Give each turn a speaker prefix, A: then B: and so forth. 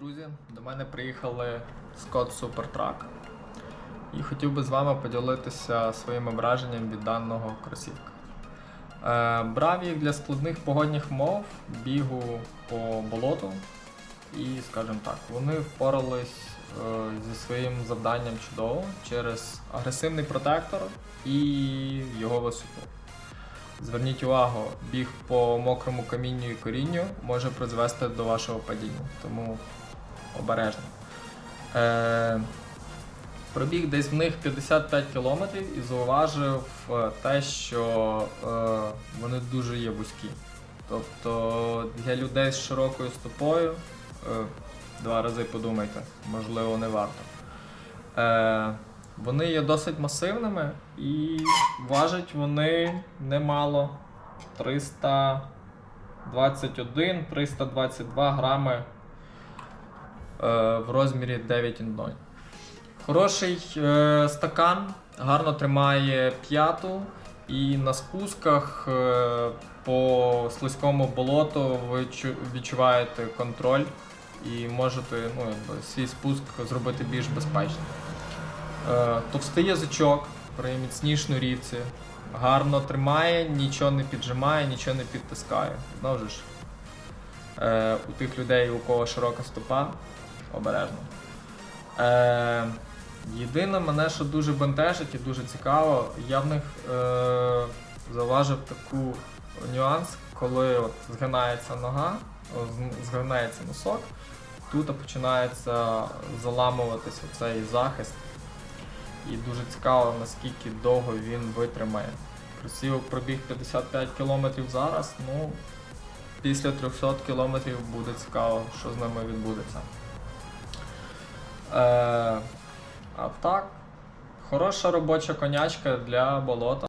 A: Друзі! До мене приїхали Scott Super Truck. І хотів би з вами поділитися своїм враженням від даного кросівка. Е, брав їх для складних погодних мов, бігу по болоту. І, скажімо так, вони впорались е, зі своїм завданням чудово через агресивний протектор і його висоту. Зверніть увагу, біг по мокрому камінню і корінню може призвести до вашого падіння, тому обережно. Е, пробіг десь в них 55 кілометрів і зауважив е, те, що е, вони дуже є вузькі. Тобто для людей з широкою стопою е, два рази подумайте, можливо, не варто. Е, вони є досить масивними і важать вони немало 321-322 грами е, в розмірі 9,0. Хороший е, стакан, гарно тримає п'яту, і на спусках е, по слизькому болоту ви відчуваєте контроль і можете ну, свій спуск зробити більш безпечним. Е, Товстий язичок при міцній шнурівці. Гарно тримає, нічого не піджимає, нічого не підтискає. Знову ж, е, у тих людей, у кого широка стопа, обережно. Е, єдине мене, що дуже бентежить і дуже цікаво, я в них е, зауважив таку нюанс, коли от згинається нога, згинається носок, тут починається заламуватися цей захист. І дуже цікаво, наскільки довго він витримає. Кросівок пробіг 55 км зараз, ну після 300 км буде цікаво, що з ними відбудеться. Е, а так, хороша робоча конячка для болота.